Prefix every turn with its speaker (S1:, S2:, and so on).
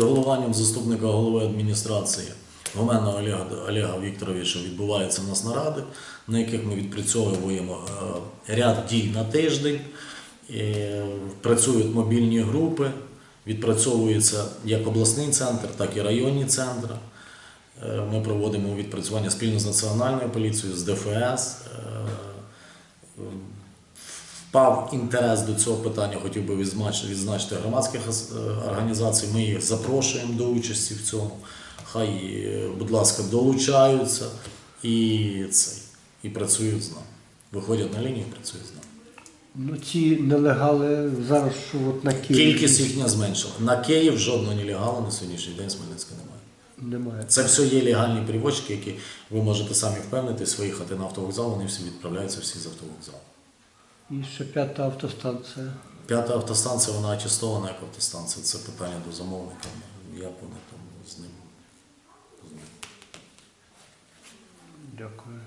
S1: під головуванням заступника голови адміністрації Гомена Олега, Олега Вікторовича відбуваються нас наради, на яких ми відпрацьовуємо е, ряд дій на тиждень. Е, Працюють мобільні групи, відпрацьовується як обласний центр, так і районні центри. Е, Ми проводимо відпрацювання спільно з Національною поліцією, з ДФС. Впав інтерес до цього питання, хотів би відзначити громадських організацій. Ми їх запрошуємо до участі в цьому. Хай, е, будь ласка, долучаються і, цей, і працюють з нами. Виходять на лінію і працюють з нами.
S2: Ну ці нелегали зараз, що от на Києві
S1: Кількість їхня зменшила. На Київ жодного нелегалу на сьогоднішній день з Хмельницька немає.
S2: немає.
S1: Це все є легальні перевозчики, які ви можете самі впевнитись, виїхати на автовокзал, вони всі відправляються всі з автовокзалу.
S2: І ще п'ята автостанція.
S1: П'ята автостанція, вона очистована як автостанція. Це питання до замовника. Як вони там з ним. з ним.
S2: Дякую.